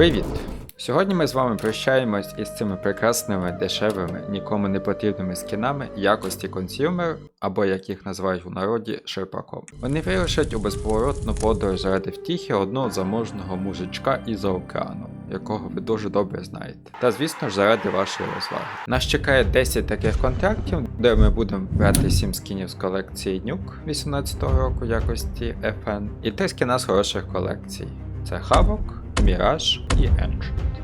Привіт! Сьогодні ми з вами прощаємось із цими прекрасними, дешевими, нікому не потрібними скінами якості консюмер, або як їх називають у народі шерпаком. Вони вирушать у безповоротну подорож заради втіхи одного заможного мужичка із океану, якого ви дуже добре знаєте. Та звісно ж заради вашої розваги. Нас чекає 10 таких контрактів, де ми будемо брати 7 скінів з колекції Nuke 18-го року якості FN, і 3 скіна з хороших колекцій. Це Хавок, Міраж і Ancient.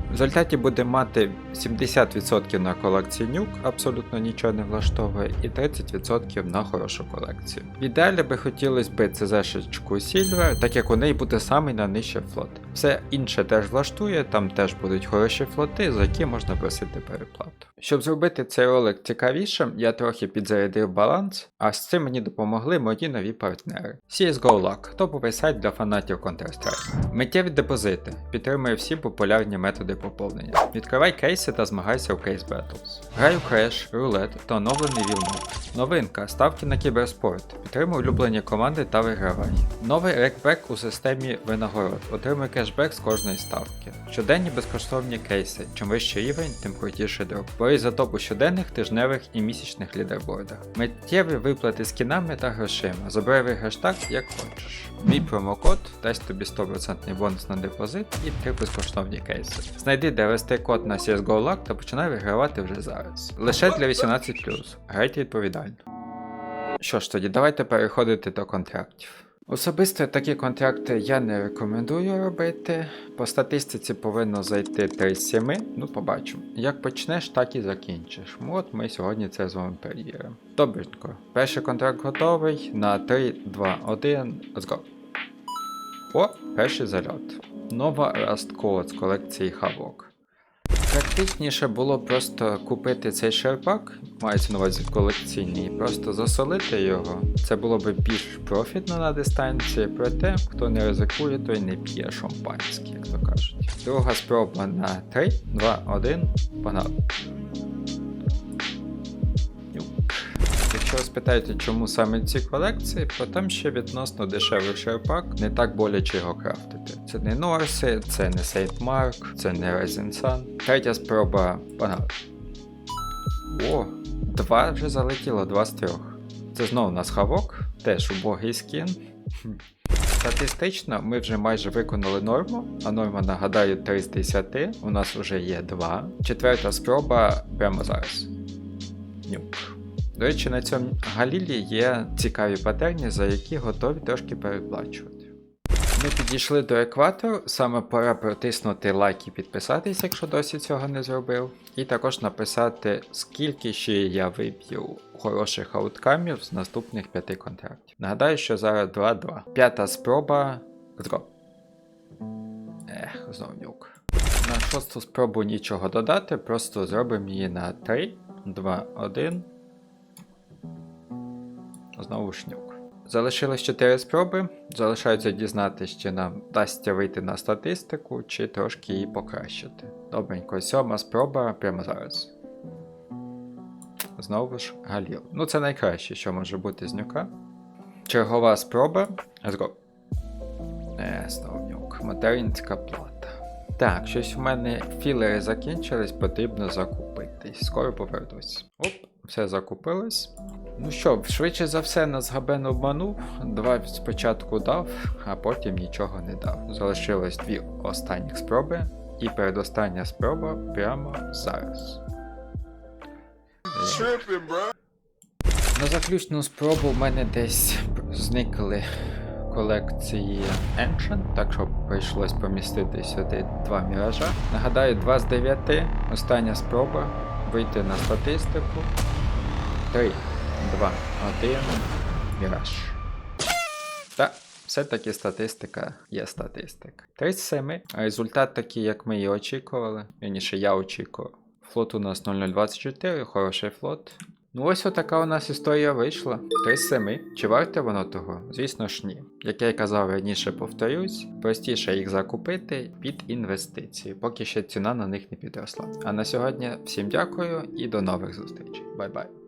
В результаті будемо мати 70% на колекції нюк, абсолютно нічого не влаштовує, і 30% на хорошу колекцію. В ідеалі би хотілося б ЦЗшечку Silver, так як у неї буде самий найнижчий флот. Все інше теж влаштує, там теж будуть хороші флоти, за які можна просити переплату. Щоб зробити цей ролик цікавішим, я трохи підзарядив баланс, а з цим мені допомогли мої нові партнери. CSGO Luck – топовий сайт для фанатів Counter-Strike. Миттєві депозити підтримує всі популярні методи поповнення. Відкривай кейси та змагайся в Case Battles. Грай у Crash, рулет та оновлений Вілмод. Новинка ставки на кіберспорт. Підтримуй улюблені команди та вигравай. Новий рекбек у системі винагород. Отримуй кешбек з кожної ставки. Щоденні безкоштовні кейси. Чим вищий рівень, тим крутіший дроп. Борись за топ у щоденних, тижневих і місячних лідербордах. Миттєві виплати скінами та грошима. Забирай виграш так, як хочеш. Мій промокод дасть тобі 100% бонус на депозит і 3 безкоштовні кейси. Знайди, де ввести код на CSGO Luck та починай вигравати вже зараз. Лише для 18+. Грайте відповідально. Що ж тоді, давайте переходити до контрактів. Особисто такі контракти я не рекомендую робити. По статистиці повинно зайти 3 з 7, ну побачимо. Як почнеш, так і закінчиш. От ми сьогодні це з вами перевіримо. Добренько. Перший контракт готовий на 3, 2, 1, let's go. О, перший зальот. Нова Rust Code з колекції Havok. Практичніше було просто купити цей шерпак, мається на увазі колекційний, і просто засолити його. Це було б більш профітно на дистанції, проте хто не ризикує, той не п'є шампанське, як то кажуть. Друга спроба на 3, 2, 1, погнали. Спитаєте, чому саме ці колекції, то там ще відносно дешевий шерпак, не так боляче його крафтити. Це не Норси, це не Сейнт Марк, це не Rising Sun. Третя спроба погнали. О, два вже залетіло, два з трьох. Це знову у нас хавок, теж убогий скін. Статистично ми вже майже виконали норму, а норма, нагадаю, 3 з 10. У нас вже є 2. Четверта спроба прямо зараз. Нюк. До речі, на цьому Галілі є цікаві патерні, за які готові трошки переплачувати. Ми підійшли до екватору, саме пора протиснути лайк і підписатись, якщо досі цього не зробив. І також написати, скільки ще я виб'ю хороших ауткамів з наступних п'яти контрактів. Нагадаю, що зараз 2-2. П'ята спроба. Go. Ех, знов нюк. На шосту спробу нічого додати, просто зробимо її на 3, 2, 1. Знову шнюк. Залишилось 4 спроби. Залишається дізнатися, чи нам вдасться вийти на статистику, чи трошки її покращити. Добренько, сьома спроба прямо зараз. Знову ж Галіл. Ну, це найкраще, що може бути з нюка. Чергова спроба. Let's go. Е, знову нюк. Материнська плата. Так, щось у мене філери закінчились, потрібно закупитись. Скоро повернусь. Оп, все закупилось. Ну що, швидше за все нас Габен обманув. Два спочатку дав, а потім нічого не дав. Залишилось дві останніх спроби, і передостання спроба прямо зараз. tripping, bro. На заключну спробу в мене десь зникли колекції Ancient, так що прийшлось помістити сюди два міража. Нагадаю, 2 з 9, остання спроба вийти на статистику. 3, 2, 1, міраж. Та, все-таки статистика є статистика. 3 з 7. Результат такий, як ми і очікували. Вірніше, я очікував. Флот у нас 0024, хороший флот. Ну ось отака у нас історія вийшла. 3 з 7. Чи варте воно того? Звісно ж ні. Як я й казав раніше, повторюсь, простіше їх закупити під інвестиції, поки ще ціна на них не підросла. А на сьогодні всім дякую і до нових зустрічей. Бай-бай.